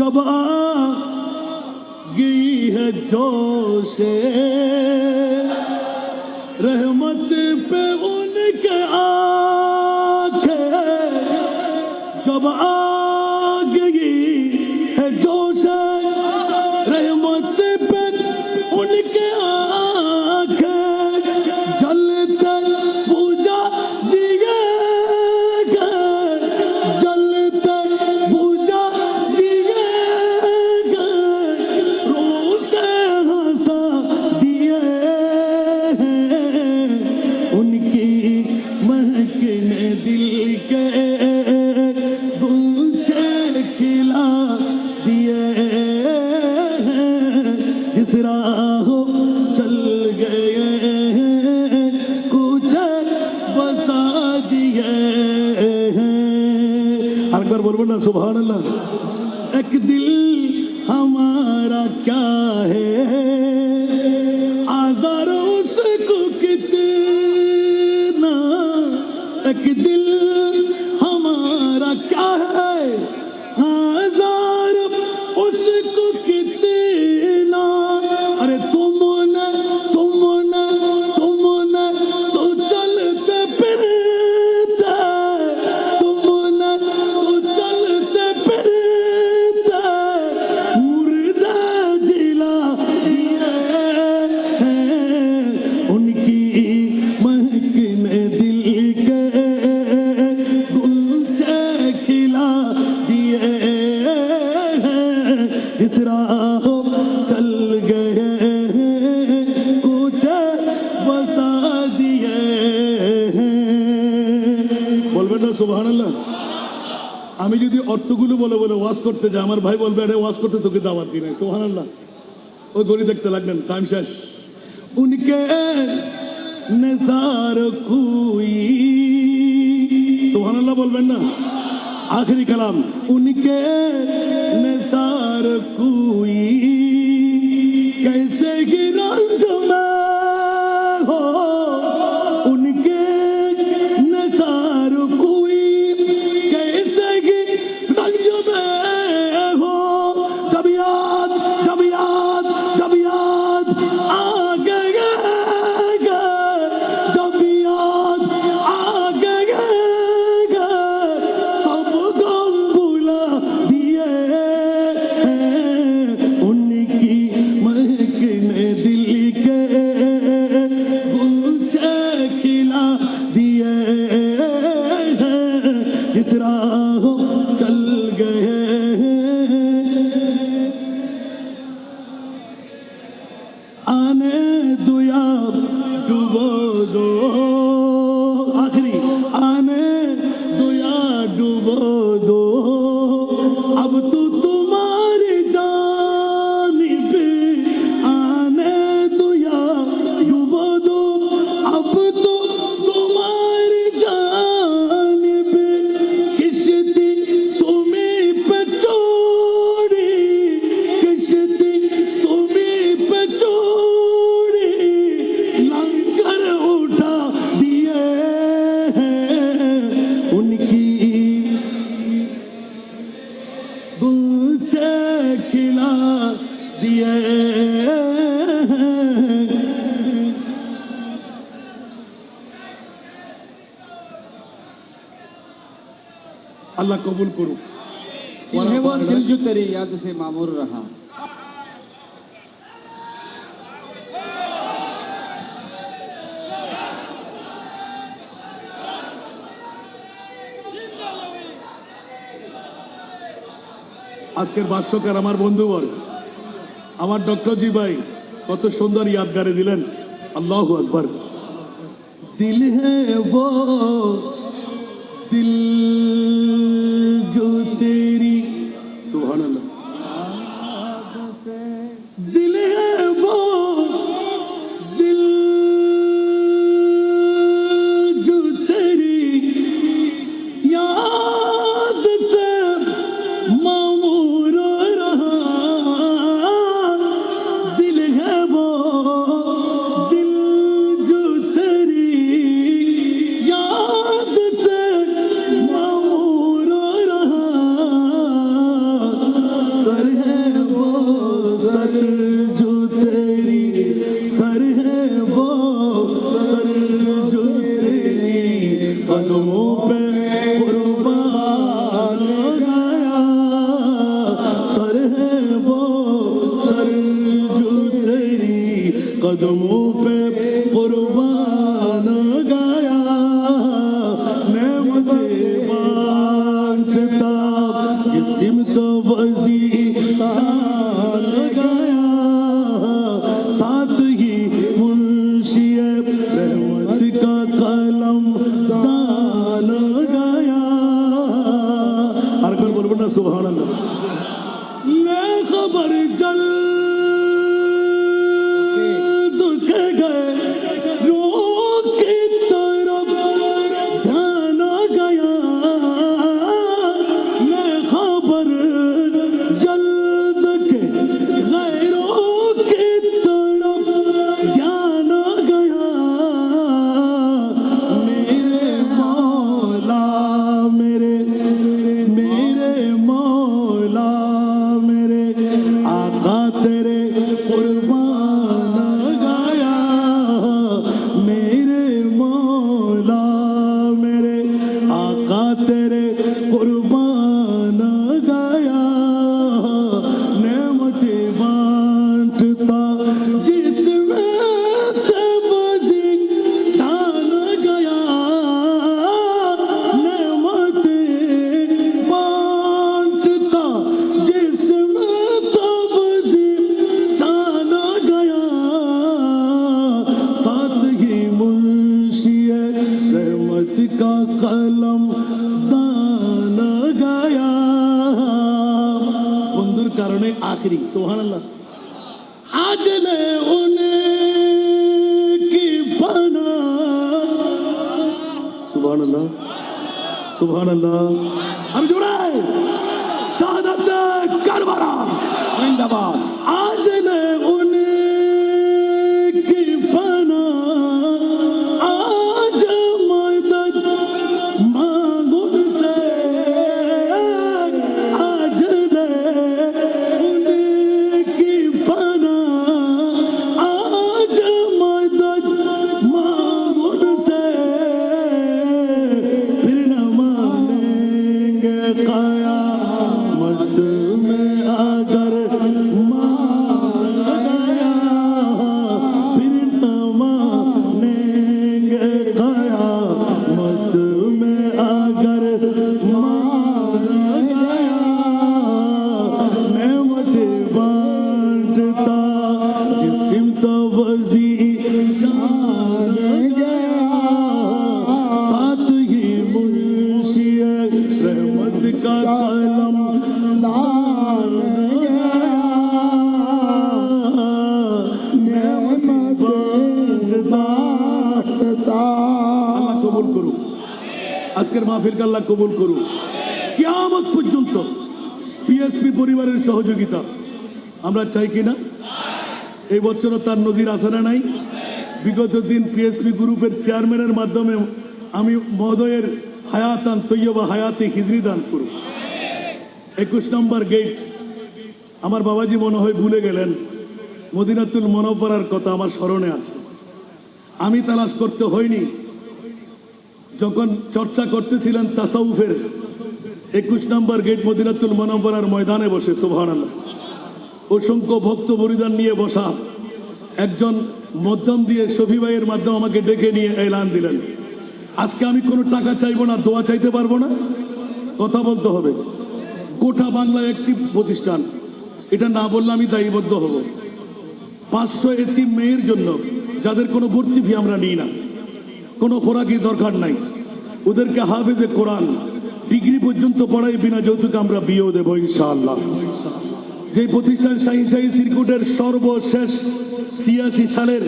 جب آ گئی ہے جو سے رحمت پہ ان کے آنکھیں جب آ दिल के गुलछे खिला दिए हैं। जिस राहों चल गए हैं कुछ बसा दिए हैं। अकबर बोल ना सुबह अल्लाह एक दिल हमारा क्या है? दिल हमारा क्या है? যদি অর্থগুলো বলে বলে ওয়াজ করতে যাই আমার ভাই বলবে আরে ওয়াজ করতে তোকে দাওয়াত দিই নাই সুবহানাল্লাহ ওই গড়ি দেখতে লাগলেন টাইম শেষ উনকে নেদার কুই সুবহানাল্লাহ বলবেন না आखिरी कलाम उनके नेतार कोई कैसे गिरंज में हो আনে দুয়ার ডুবো। আল্লাহ কবুল করুক। দিল তেরি ইয়াদ মামুর রাহা। আজকের বাস্যকার আমার বন্ধুবর্গ আমার ডক্টরজি ভাই কত সুন্দর ইয়াদগারে দিলেন। আল্লাহ আকবর। দিল হে দিল মা ले खबर जल के गए रोग കാത്തര আখরি সোহানাল্লাহ আজ লে উনে কি পানা সুবহানাল্লাহ। সুবহানাল্লাহ। আমি জোড়াই শাহাদাত কারবারা। জিন্দাবাদ। आज mm আজকের মাহফিলকে আল্লাহ কবুল করুক। কিয়ামত পর্যন্ত পিএসপি পরিবারের সহযোগিতা আমরা চাই কিনা? এই বছরও তার নজির আছে না নাই। বিগত দিন পিএসপি গ্রুপের চেয়ারম্যানের মাধ্যমে আমি মহোদয়ের হায়াতান তৈয়বা হায়াতে হিজরি দান করুন। একুশ নম্বর গেট, আমার বাবাজি মনে হয় ভুলে গেলেন, মদিনাতুল মনোপরার কথা আমার স্মরণে আছে। আমি তালাশ করতে হয়নি যখন চর্চা করতেছিলেন তাসাউফের, একুশ নম্বর গেট মদিনাতুল মনোপরার ময়দানে বসে সোভান অসংখ্য ভক্ত বরিদান নিয়ে বসা, একজন মধ্যম দিয়ে শফি ভাইয়ের মাধ্যমে আমাকে ডেকে নিয়ে এলান দিলেন। আজকে আমি কোনো টাকা চাইব না, দোয়া চাইতে পারব না? কথা বলতে হবে। গোটা বাংলা একটি প্রতিষ্ঠান। এটা না বললে আমি দায়ীবদ্ধ হব। পাঁচশো একটি মেয়ের জন্য, যাদের কোনো ভর্তি ফি আমরা নিই না। কোনো খোরাকি দরকার নাই। ওদেরকে হাফেজে কোরআন ডিগ্রি পর্যন্ত পড়াই বিনা যৌতুকে আমরা বিয়েও দেবো, ইনশাআল্লাহ। যে প্রতিষ্ঠান শাহী শাহী সিরকুটের সর্বশেষ ছিয়াশি সালের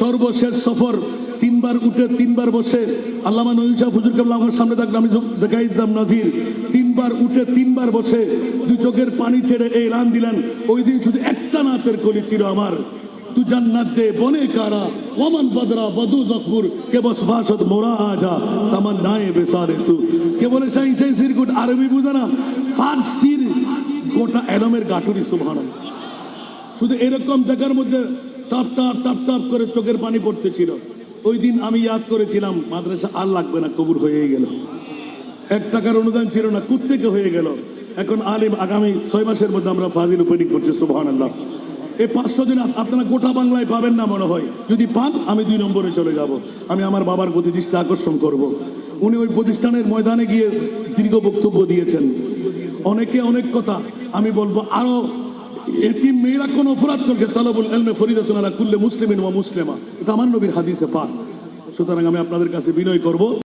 সর্বশেষ সফর, তিনবার উঠে তিনবার বসে আল্লামা নজরুল শাহ হুজুর কেবল আমার সামনে থাকলে আমি দেখাই দিতাম নাজির। তিনবার উঠে তিনবার বসে দুই চোখের পানি ছেড়ে এই রান দিলেন। ওই দিন শুধু একটা নাতের কলি ছিল আমার। তু জান্নাত বনে কারা ওমান বদরা বদু জখবুর কে বস বাসত মোরা আজা তামান্নায়ে বেসারে তু কে বলে শাহী শাহী সিরকুট আরবি বুঝে না ফার্সির গোটা অ্যালমের গাঠুরি সুবহানাল্লাহ শুধু এরকম দেখার মধ্যে টপ টাপ টপ টপ করে চোখের পানি পড়তেছিল ওই দিন আমি ইয়াদ করেছিলাম, মাদ্রাসা আর লাগবে না কবুর হয়ে গেল। এক টাকার অনুদান ছিল না কুত্থেকে হয়ে গেল। এখন আলিম আগামী ছয় মাসের মধ্যে আমরা ফাজিল ওপেনিং করছি সুবহান আল্লাহ এই পাঁচশো জন আপনারা গোটা বাংলায় পাবেন না মনে হয়। যদি পান, আমি দুই নম্বরে চলে যাব। আমি আমার বাবার প্রতি দৃষ্টি আকর্ষণ করব। উনি ওই প্রতিষ্ঠানের ময়দানে গিয়ে দীর্ঘ বক্তব্য দিয়েছেন। অনেকে অনেক কথা। আমি বলব, আরও এতিম মেয়েরা কোন অপরাধ করছে, তালাবুল এলমে ফরিদাতুন আলা কুল্লে মুসলিমিন মুসলিমা। এটা আমার নবীর হাদিসে পাক সুতরাং আমি আপনাদের কাছে বিনয় করব।